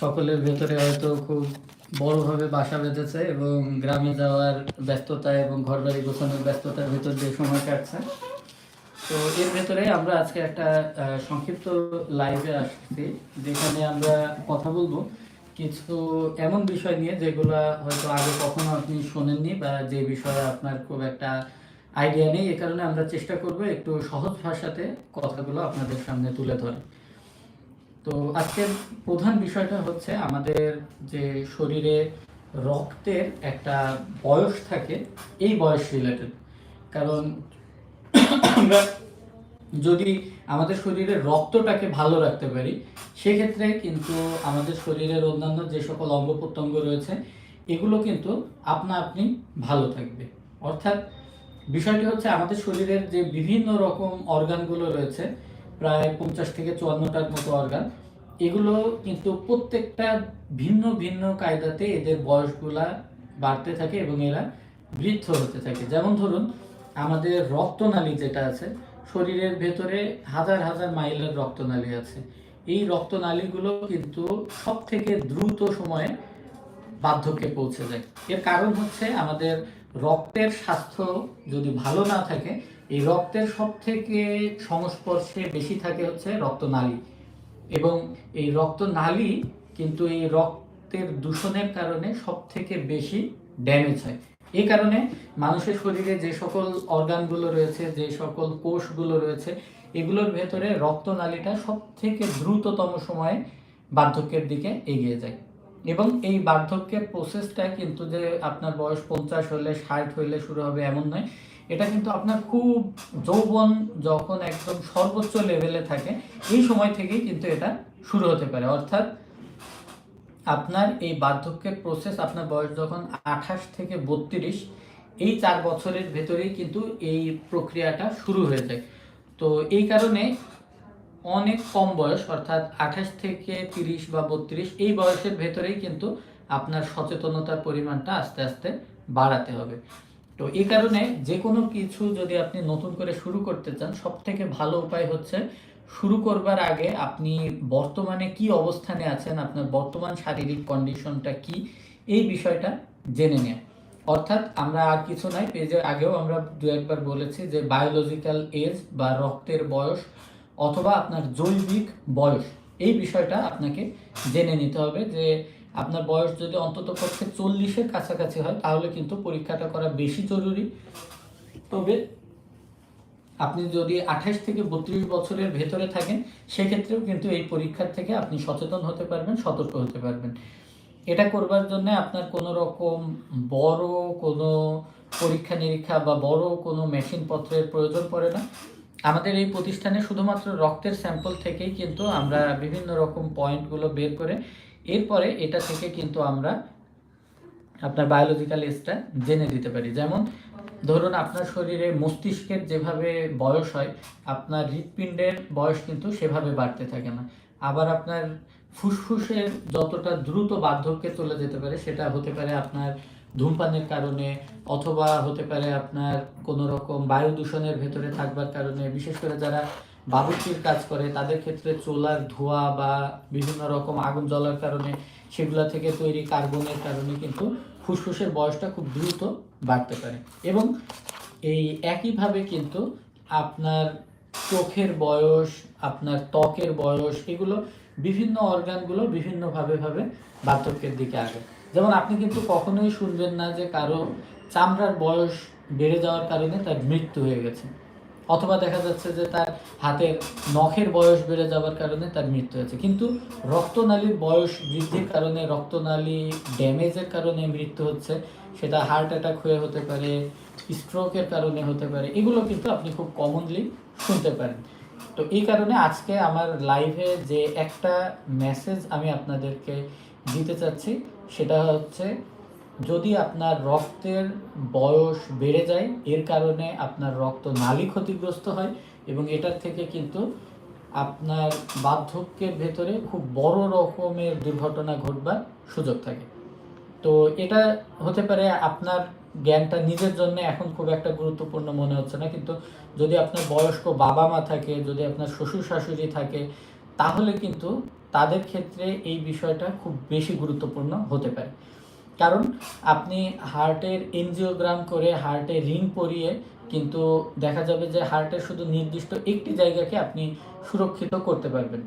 সকলের ভেতরে হয়তো খুব বড়ভাবে বাসা বেঁধেছে এবং গ্রামে যাওয়ার ব্যস্ততা এবং ঘরবাড়ি গোছানোর ব্যস্ততার ভেতর দিয়ে সময় কাটছে। তো এর ভেতরে আমরা আজকে একটা সংক্ষিপ্ত লাইভে আসছি, যেখানে আমরা কথা বলব কিছু এমন বিষয় নিয়ে যেগুলো হয়তো আগে কখনো আপনি শোনেননি বা যে বিষয়ে আপনার খুব একটা আইডিয়া নেই, এ কারণে আমরা চেষ্টা করব একটু সহজ ভাষাতে কথাগুলো আপনাদের সামনে তুলে ধরে তো আজকের প্রধান বিষয়টা হচ্ছে আমাদের যে শরীরে রক্তের একটা বয়স থাকে, এই বয়স রিলেটেড কারণ আমরা যদি আমাদের শরীরের রক্তটাকে ভালো রাখতে পারি, সেক্ষেত্রে কিন্তু আমাদের শরীরের অন্যান্য যে সকল অঙ্গ প্রত্যঙ্গ রয়েছে, এগুলো কিন্তু আপনা আপনি ভালো থাকবে। অর্থাৎ বিষয়টি হচ্ছে আমাদের শরীরের যে বিভিন্ন রকম অর্গানগুলো রয়েছে প্রায় পঞ্চাশ থেকে চুয়ান্নটার মতো অর্গান এগুলো কিন্তু প্রত্যেকটা ভিন্ন ভিন্ন কায়দাতে এদের বয়সগুলা বাড়তে থাকে এবং এরা বৃদ্ধ হতে থাকে। যেমন ধরুন, আমাদের রক্তনালী যেটা আছে, শরীরের ভেতরে হাজার হাজার মাইলের রক্তনালী আছে। এই রক্তনালীগুলো কিন্তু সব থেকে দ্রুত সময়ে বার্ধক্যে পৌঁছে যায়। এর কারণ হচ্ছে আমাদের রক্তের স্বাস্থ্য যদি ভালো না থাকে এই রক্তের সব থেকে সংস্পর্শে বেশি থাকে হচ্ছে রক্তনালী। এবং এই রক্তনালী কিন্তু এই রক্তের দূষণের কারণে সব থেকে বেশি ড্যামেজ হয়। এই কারণে মানুষের শরীরে যে সকল অর্গানগুলো রয়েছে, যে সকল কোষগুলো রয়েছে, এগুলোর ভেতরে রক্তনালীটা সব থেকে দ্রুততম সময়ে বার্ধক্যের দিকে এগিয়ে যায়। এবং এই বার্ধক্যের প্রসেসটা কিন্তু যে আপনার বয়স পঞ্চাশ হলে, ষাট হইলে শুরু হবে এমন নয়। এটা কিন্তু আপনার খুব যৌবন যখন একদম সর্বোচ্চ লেভেলে থাকে, এই সময় থেকেই কিন্তু এটা শুরু হতে পারে। অর্থাৎ আপনার এই বার্ধক্যের প্রসেস আপনার বয়স যখন আঠাশ থেকে বত্রিশ, এই চার বছরের ভেতরেই কিন্তু এই প্রক্রিয়াটা শুরু হয়ে যায়। তো এই কারণে অনেক কম বয়স, অর্থাৎ আঠাশ থেকে তিরিশ বা বত্রিশ, এই বয়সের ভেতরেই কিন্তু আপনার সচেতনতার পরিমাণটা আস্তে আস্তে বাড়াতে হবে। তো এই কারণে যে কোনো কিছু যদি আপনি নতুন করে শুরু করতে চান সব থেকে ভালো উপায় হচ্ছে শুরু করবার আগে আপনি বর্তমানে কি অবস্থানে আছেন, আপনার বর্তমান শারীরিক কন্ডিশনটা কি, এই বিষয়টা জেনে নেওয়া অর্থাৎ আমরা আর কিছু নাই পেজের আগেও আমরা দু একবার বলেছি যে বায়োলজিক্যাল এজ বা রক্তের বয়স অথবা আপনার জৈবিক বয়স, এই বিষয়টা আপনাকে জেনে নিতে হবে যে আপনার বয়স যদি অন্তত পক্ষে চল্লিশের কাছাকাছি হয়, তাহলে কিন্তু পরীক্ষাটা করা বেশি জরুরি। তবে আপনি যদি আঠাশ থেকে বত্রিশ বছরের ভেতরে থাকেন, সেক্ষেত্রেও কিন্তু এই পরীক্ষার থেকে আপনি সচেতন হতে পারবেন, সতর্ক হতে পারবেন। এটা করবার জন্য আপনার কোনো রকম বড় কোনো পরীক্ষা নিরীক্ষা বা বড় কোনো মেশিন পত্রের প্রয়োজন পড়ে না। আমাদের এই প্রতিষ্ঠানে শুধুমাত্র রক্তের স্যাম্পল থেকেই কিন্তু আমরা বিভিন্ন রকম পয়েন্টগুলো বের করে এরপরে এটা থেকে কিন্তু আমরা আপনার বায়োলজিক্যাল এজটা জেনে দিতে পারি। যেমন ধরুন আপনার শরীরে মস্তিষ্কের যেভাবে বয়স হয়, আপনার হৃৎপিণ্ডের বয়স কিন্তু সেভাবে বাড়তে থাকে না। আবার আপনার ফুসফুসের যতটা দ্রুত বার্ধক্যে চলে যেতে পারে, সেটা হতে পারে আপনার ধূমপানের কারণে, অথবা হতে পারে আপনার কোনো রকম বায়ু দূষণের ভেতরে থাকবার কারণে। বিশেষ করে যারা বাবুর্চির কাজ করে, তাদের ক্ষেত্রে চোলার ধোঁয়া বা বিভিন্ন রকম আগুন জ্বলার কারণে সেগুলা থেকে তৈরি কার্বনের কারণে কিন্তু ফুসফুসের বয়সটা খুব দ্রুত বাড়তে পারে। এবং এই একইভাবে কিন্তু আপনার চোখের বয়স, আপনার ত্বকের বয়স এগুলো বিভিন্ন অর্গানগুলো বিভিন্নভাবে ভাবে বার্ধক্যের দিকে আগে। যেমন আপনি কিন্তু কখনোই শুনবেন না যে কারও চামড়ার বয়স বেড়ে যাওয়ার কারণে তার মৃত্যু হয়ে গেছে। অথবা দেখা যাচ্ছে যে তার হাতের নখের বয়স বেড়ে যাওয়ার কারণে তার মৃত্যু হয়েছে। কিন্তু রক্তনালীর বয়স বৃদ্ধির কারণে, রক্তনালী ড্যামেজের কারণে মৃত্যু হচ্ছে, সেটা হার্ট অ্যাটাক হয়ে হতে পারে, স্ট্রোকের কারণে হতে পারে, এগুলো কিন্তু আপনি খুব কমনলি শুনতে পারেন। তো এই কারণে আজকে আমার লাইভে যে একটা মেসেজ আমি আপনাদেরকে দিতে চাচ্ছি, সেটা হচ্ছে যদি আপনার রক্তের বয়স বেড়ে যায়, এর কারণে আপনার রক্ত নালী ক্ষতিগ্রস্ত হয় এবং এটার থেকে কিন্তু আপনার বার্ধক্যের ভেতরে খুব বড় রকমের দুর্ঘটনা ঘটবার সুযোগ থাকে। তো এটা হতে পারে আপনার জ্ঞানটা নিজের জন্য এখন খুব একটা গুরুত্বপূর্ণ মনে হচ্ছে না, কিন্তু যদি আপনার বয়স্ক বাবা মা থাকে, যদি আপনার শ্বশুর শাশুড়ি থাকে, তাহলে কিন্তু তাদের ক্ষেত্রে এই বিষয়টা খুব বেশি গুরুত্বপূর্ণ হতে পারে। কারণ আপনি হার্টের এনজিওগ্রাম করে হার্টে রিং পরিয়ে কিন্তু দেখা যাবে যে হার্টের শুধু নির্দিষ্ট একটি জায়গাকে আপনি সুরক্ষিত করতে পারবেন।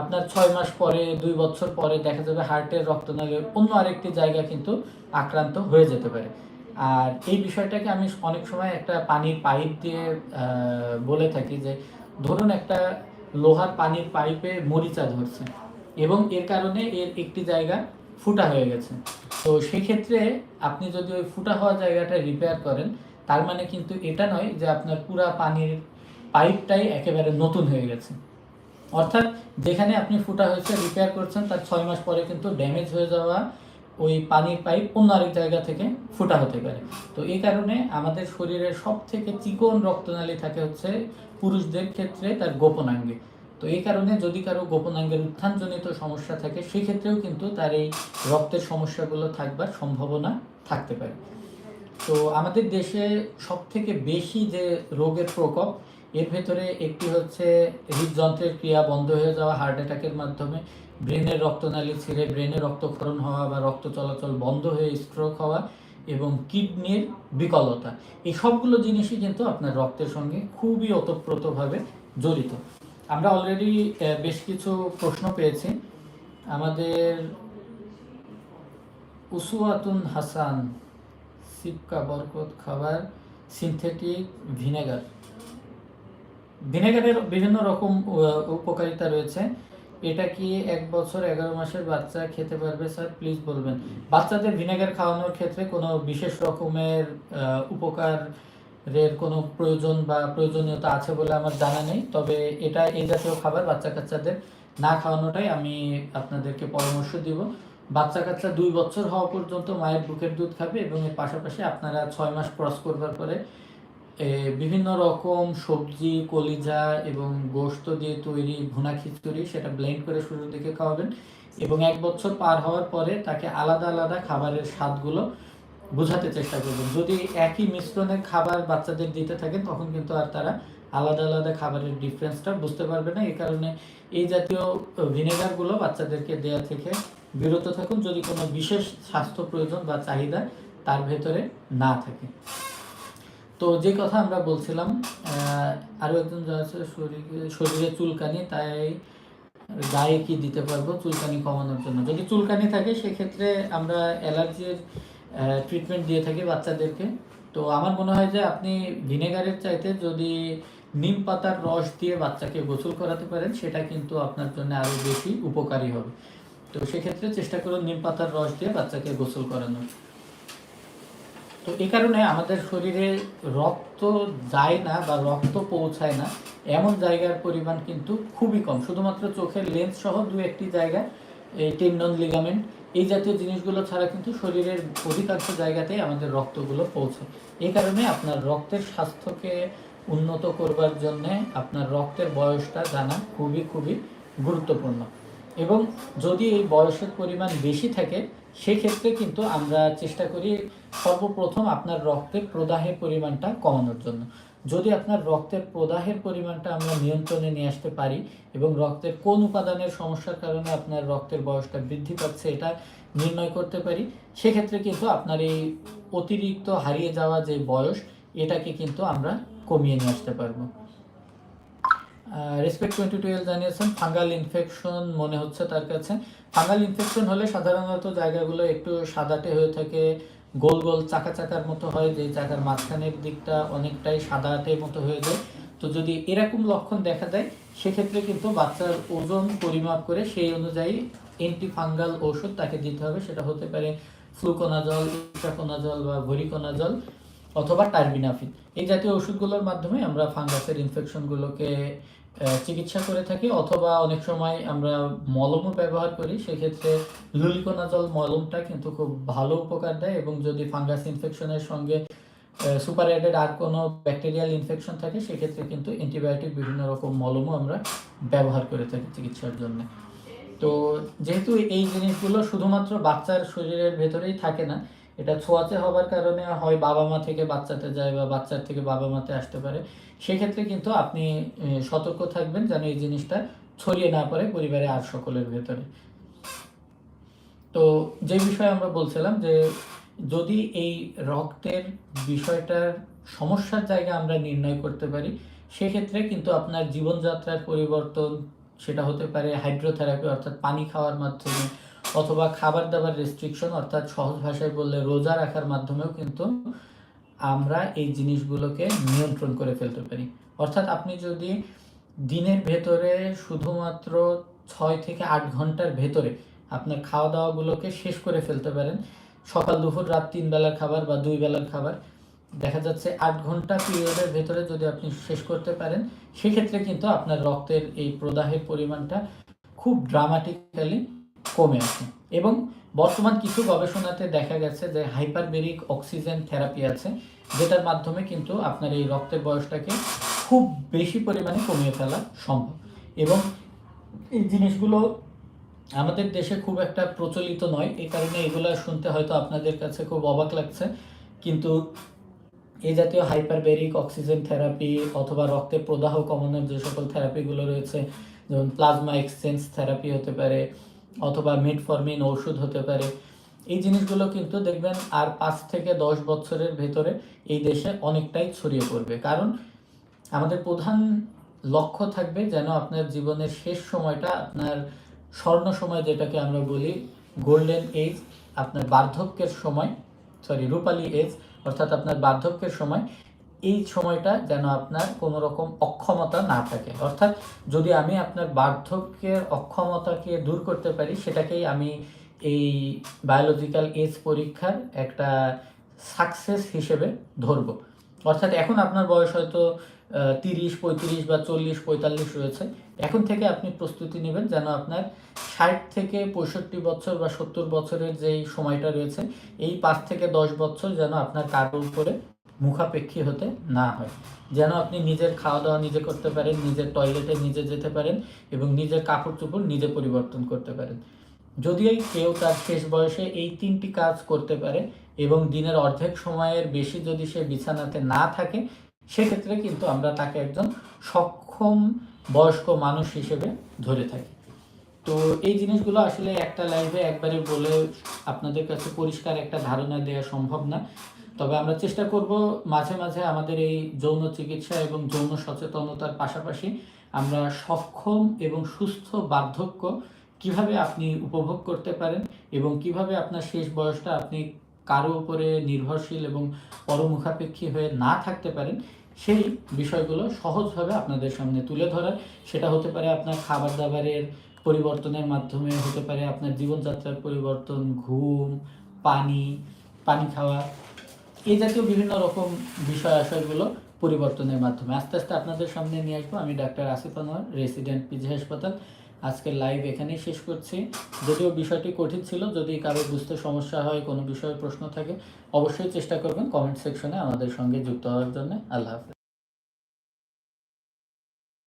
আপনার ছয় মাস পরে, দুই বছর পরে দেখা যাবে হার্টের রক্তনালীর অন্য আরেকটি জায়গা কিন্তু আক্রান্ত হয়ে যেতে পারে। আর এই বিষয়টাকে আমি অনেক সময় একটা পানির পাইপ দিয়ে বলে থাকি যে ধরুন একটা লোহার পানির পাইপে মরিচা ধরছে এবং এর কারণে এর একটি জায়গা ফুটা হয়ে গেছে। তো সেক্ষেত্রে আপনি যদি ওই ফুটা হওয়া জায়গাটা রিপেয়ার করেন, তার মানে কিন্তু এটা নয় যে আপনার পুরা পানির পাইপটাই একেবারে নতুন হয়ে গেছে। অর্থাৎ যেখানে আপনি ফুটা হয়েছে রিপেয়ার করছেন, তার ছয় মাস পরে কিন্তু ড্যামেজ হয়ে যাওয়া ওই পানির পাইপ অন্য আরেক জায়গা থেকে ফুটা হতে পারে। তো এই কারণে আমাদের শরীরের সব থেকে চিকন রক্তনালী থাকে হচ্ছে পুরুষদের ক্ষেত্রে তার গোপনাঙ্গে। তো এই কারণে যদি কারও গোপনাঙ্গের উত্থানজনিত সমস্যা থাকে সেক্ষেত্রেও কিন্তু তার এই রক্তের সমস্যাগুলো থাকবার সম্ভাবনা থাকতে পারে। তো আমাদের দেশে সব থেকে বেশি যে রোগের প্রকোপ, এর ভেতরে একটি হচ্ছে হৃদযন্ত্রের ক্রিয়া বন্ধ হয়ে যাওয়া, হার্ট অ্যাটাকের মাধ্যমে ব্রেনের রক্তনালী ছিঁড়ে ব্রেনে রক্তক্ষরণ হওয়া বা রক্ত চলাচল বন্ধ হয়ে স্ট্রোক হওয়া এবং কিডনির বিকলতা, এই সবগুলো জিনিসই কিন্তু আপনার রক্তের সঙ্গে খুবই ওতপ্রোতভাবে জড়িত। আমরা অলরেডি বেশ কিছু প্রশ্ন পেয়েছি। আমাদের উসুয়াতুন হাসান সিপকা বরকত খাবার সিনথেটিক ভিনেগার ভিনেগারের বিভিন্ন রকম উপকারিতা রয়েছে। এটা কি এক বছর এগারো মাসের বাচ্চা খেতে পারবে স্যার? প্লিজ বলবেন। বাচ্চাদের ভিনেগার খাওয়ানোর ক্ষেত্রে কোনো বিশেষ রকমের আহ, উপকারের কোনো প্রয়োজন বা প্রয়োজনীয়তা আছে বলে আমার জানা নেই। তবে এটা এই জাতীয় খাবার বাচ্চা কাচ্চাদের না খাওয়ানোটাই আমি আপনাদেরকে পরামর্শ দিব। বাচ্চা কাচ্চা দুই বছর হওয়া পর্যন্ত মায়ের বুকের দুধ খাবে এবং এর পাশাপাশি আপনারা ছয় মাস ক্রস করবার পরে বিভিন্ন রকম সবজি, কলিজা এবং গোস্ত দিয়ে তৈরি ভুনা খিচুড়ি সেটা ব্লেন্ড করে শুরুর দিকে খাওয়াবেন এবং এক বছর পার হওয়ার পরে তাকে আলাদা আলাদা খাবারের স্বাদগুলো বোঝাতে চেষ্টা করবেন। যদি একই মিশ্রণের খাবার বাচ্চাদের দিতে থাকেন তখন কিন্তু আর তারা আলাদা আলাদা খাবারের ডিফারেন্সটা বুঝতে পারবে না। এই কারণে এই জাতীয় ভিনেগারগুলো বাচ্চাদেরকে দেয়া থেকে বিরত থাকুন। যদি কোনো বিশেষ স্বাস্থ্য প্রয়োজন বা চাহিদা তার ভেতরে না থাকে। তো যে কথা আমরা বলছিলাম আহ, আরও একজন আছে শরীরে শরীরে চুলকানি তাই গায়ে কি দিতে পারব? চুলকানি কমানোর জন্য। যদি চুলকানি থাকে সেক্ষেত্রে আমরা অ্যালার্জির ট্রিটমেন্ট দিয়ে থাকি বাচ্চাদেরকে। তো আমার মনে হয় যে আপনি ভিনেগারের চাইতে যদি নিম পাতার রস দিয়ে বাচ্চাকে গোসল করাতে পারেন, সেটা কিন্তু আপনার জন্য আরও বেশি উপকারী হবে। তো সেক্ষেত্রে চেষ্টা করুন নিম পাতার রস দিয়ে বাচ্চাকে গোসল করানোর। তো এই কারণে আমাদের শরীরে রক্ত যায় না বা রক্ত পৌঁছায় না, এমন জায়গার পরিমাণ কিন্তু খুবই কম। শুধুমাত্র চোখের লেন্স সহ দু একটি জায়গা এই টেন্ডন লিগামেন্ট এই জাতীয় জিনিসগুলো ছাড়া কিন্তু শরীরের অধিকাংশ জায়গাতেই আমাদের রক্তগুলো পৌঁছায় এই কারণে আপনার রক্তের স্বাস্থ্যকে উন্নত করবার জন্য আপনার রক্তের বয়সটা জানা খুবই খুবই গুরুত্বপূর্ণ। এবং যদি এই বয়সের পরিমাণ বেশি থাকে, সেক্ষেত্রে কিন্তু আমরা চেষ্টা করি সর্বপ্রথম আপনার রক্তের প্রদাহের পরিমাণটা কমানোর জন্য। যদি আপনার রক্তের প্রদাহের পরিমাণটা আমরা নিয়ন্ত্রণে নিয়ে আসতে পারি এবং রক্তের কোন উপাদানের সমস্যার কারণে আপনার রক্তের বয়সটা বৃদ্ধি পাচ্ছে এটা নির্ণয় করতে পারি, সেক্ষেত্রে কিন্তু আপনার এই অতিরিক্ত হারিয়ে যাওয়া যে বয়স, এটাকে কিন্তু আমরা কমিয়ে নিয়ে আসতে পারব। রেসপেক্ট টোয়েন্টি টুয়েলভ জানিয়েছেন ফাঙ্গাল ইনফেকশন মনে হচ্ছে তার কাছে। ফাঙ্গাল ইনফেকশন হলে সাধারণত জায়গাগুলো একটু সাদাটে হয়ে থাকে গোল গোল চাকা চাকার মতো হয় যে চাকার মাঝখানের দিকটা অনেকটাই সাদাটে মতো হয়ে যায়। তো যদি এরকম লক্ষণ দেখা যায় সেক্ষেত্রে কিন্তু বাচ্চার ওজন পরিমাপ করে সেই অনুযায়ী অ্যান্টি ফাঙ্গাল ওষুধ তাকে দিতে হবে। সেটা হতে পারে ফ্লুকোনাজল ইট্রাকোনাজল বা ভরিকোনাজল অথবা টার্বিনাফিন এই জাতীয় ওষুধগুলোর মাধ্যমে আমরা ফাঙ্গাসের ইনফেকশনগুলোকে চিকিৎসা করে থাকি অথবা অনেক সময় আমরা মলমও ব্যবহার করি, সেক্ষেত্রে লুলিকোনাজল মলমটা কিন্তু খুব ভালো উপকার দেয় এবং যদি ফাঙ্গাস ইনফেকশনের সঙ্গে সুপার অ্যাডেড আর কোনো ব্যাকটেরিয়াল ইনফেকশন থাকে, সেক্ষেত্রে কিন্তু অ্যান্টিবায়োটিক বিভিন্ন রকম মলমও আমরা ব্যবহার করে থাকি চিকিৎসার জন্য। তো যেহেতু এই জিনিসগুলো শুধুমাত্র বাচ্চার শরীরের ভেতরেই থাকে না এটা ছোঁয়াচে হবার কারণে হয় বাবা মা থেকে বাচ্চাতে যায় বা বাচ্চার থেকে বাবা মাতে আসতে পারে। সেক্ষেত্রে কিন্তু আপনি সতর্ক থাকবেন যেন এই জিনিসটা ছড়িয়ে না পড়ে পরিবারে আর সকলের ভেতরে। তো যে বিষয়ে আমরা বলছিলাম যে যদি এই রক্তের বিষয়টার সমস্যার জায়গা আমরা নির্ণয় করতে পারি, সেক্ষেত্রে কিন্তু আপনার জীবনযাত্রার পরিবর্তন, সেটা হতে পারে হাইড্রোথেরাপি অর্থাৎ পানি খাওয়ার মাধ্যমে অথবা খাবার দাবার রেস্ট্রিকশন অর্থাৎ সহজ ভাষায় বললে রোজা রাখার মাধ্যমেও কিন্তু আমরা এই জিনিসগুলোকে নিয়ন্ত্রণ করে ফেলতে পারি। অর্থাৎ আপনি যদি দিনের ভেতরে শুধুমাত্র ছয় থেকে আট ঘণ্টার ভেতরে আপনার খাওয়া দাওয়াগুলোকে শেষ করে ফেলতে পারেন, সকাল, দুপুর, রাত তিন বেলার খাবার বা দুই বেলার খাবার, দেখা যাচ্ছে আট ঘণ্টা পিরিয়ডের ভেতরে যদি আপনি শেষ করতে পারেন, সেক্ষেত্রে কিন্তু আপনার রক্তের এই প্রদাহের পরিমাণটা খুব ড্রামাটিক্যালি কমে আসে এবং বর্তমান কিছু গবেষণাতে দেখা গেছে যে হাইপারবেরিক অক্সিজেন থেরাপি আছে, যেটার মাধ্যমে কিন্তু আপনার এই রক্তের বয়সটাকে খুব বেশি পরিমাণে কমিয়ে ফেলা সম্ভব। এবং এই জিনিসগুলো আমাদের দেশে খুব একটা প্রচলিত নয়, এই কারণে এগুলো শুনতে হয়তো আপনাদের কাছে খুব অবাক লাগছে। কিন্তু এই জাতীয় হাইপারবেরিক অক্সিজেন থেরাপি অথবা রক্তের প্রদাহ কমানোর যে সকল থেরাপিগুলো রয়েছে, যেমন প্লাজমা এক্সচেঞ্জ থেরাপি হতে পারে অথবা মেটফরমিন ওষুধ হতে পারে। এই জিনিসগুলো কিন্তু দেখবেন আর পাঁচ থেকে দশ বছরের ভেতরে এই দেশে অনেকটাই ছড়িয়ে পড়বে। কারণ আমাদের প্রধান লক্ষ্য থাকবে যেন আপনার জীবনের শেষ সময়টা আপনার স্বর্ণ সময় যেটাকে আমরা বলি গোল্ডেন এজ আপনার বার্ধক্যের সময় সরি রূপালী এজ অর্থাৎ আপনার বার্ধক্যের সময় এই সময়টা যেন আপনার কোনো রকম অক্ষমতা না থাকে। অর্থাৎ যদি আমি আপনার বার্ধক্যের অক্ষমতাকে দূর করতে পারি, সেটাকেই আমি এই বায়োলজিক্যাল এজ পরীক্ষার একটা সাকসেস হিসেবে ধরবো। অর্থাৎ এখন আপনার বয়স হয়তো তিরিশ, পঁয়ত্রিশ বা চল্লিশ, পঁয়তাল্লিশ রয়েছে। এখন থেকে আপনি প্রস্তুতি নেবেন যেন আপনার ষাট থেকে পঁয়ষট্টি বছর বা সত্তর বছরের যেই সময়টা রয়েছে, এই পাঁচ থেকে দশ বছর যেন আপনার কারোর উপরে মুখাপেক্ষী হতে না হয়। যেন আপনি নিজের খাওয়া দাওয়া নিজে করতে পারেন, নিজের টয়লেটে নিজে যেতে পারেন এবং নিজের কাপড় চোপড় নিজে পরিবর্তন করতে পারেন। যদিও কেউ তার শেষ বয়সে এই তিনটি কাজ করতে পারে এবং দিনের অর্ধেক সময়ের বেশি যদি সে বিছানাতে না থাকে, সেক্ষেত্রে কিন্তু আমরা তাকে একজন সক্ষম বয়স্ক মানুষ হিসেবে ধরে থাকি। তো এই জিনিসগুলো আসলে একটা লাইভে একবারে বলে আপনাদের কাছে পরিষ্কার একটা ধারণা দেওয়া সম্ভব না। তবে আমরা চেষ্টা করব মাঝে মাঝে আমাদের এই যৌন চিকিৎসা এবং যৌন সচেতনতার পাশাপাশি আমরা সক্ষম এবং সুস্থ বার্ধক্য কীভাবে আপনি উপভোগ করতে পারেন এবং কীভাবে আপনার শেষ বয়সটা আপনি কারও উপরে নির্ভরশীল এবং পরমুখাপেক্ষী হয়ে না থাকতে পারেন, সেই বিষয়গুলো সহজভাবে আপনাদের সামনে তুলে ধরার। সেটা হতে পারে আপনার খাবার দাবারের পরিবর্তনের মাধ্যমে, হতে পারে আপনার জীবনযাত্রার পরিবর্তন, ঘুম, পানি পানি খাওয়া এই জাতীয় বিভিন্ন রকম বিষয় আশয়গুলো পরিবর্তনের মাধ্যমে। আস্তে আস্তে আপনাদের সামনে নিয়ে আসব। আমি doctor Asif Anwar resident PG হাসপাতাল। আজকের লাইভ এখানেই শেষ করছি। যদিও বিষয়টি কঠিন ছিল, যদি কারও বুঝতে সমস্যা হয়, কোনো বিষয়ে প্রশ্ন থাকে, অবশ্যই চেষ্টা করবেন। কমেন্ট সেকশনে আমাদের সঙ্গে যুক্ত হওয়ার জন্য। আল্লাহ হাফেজ।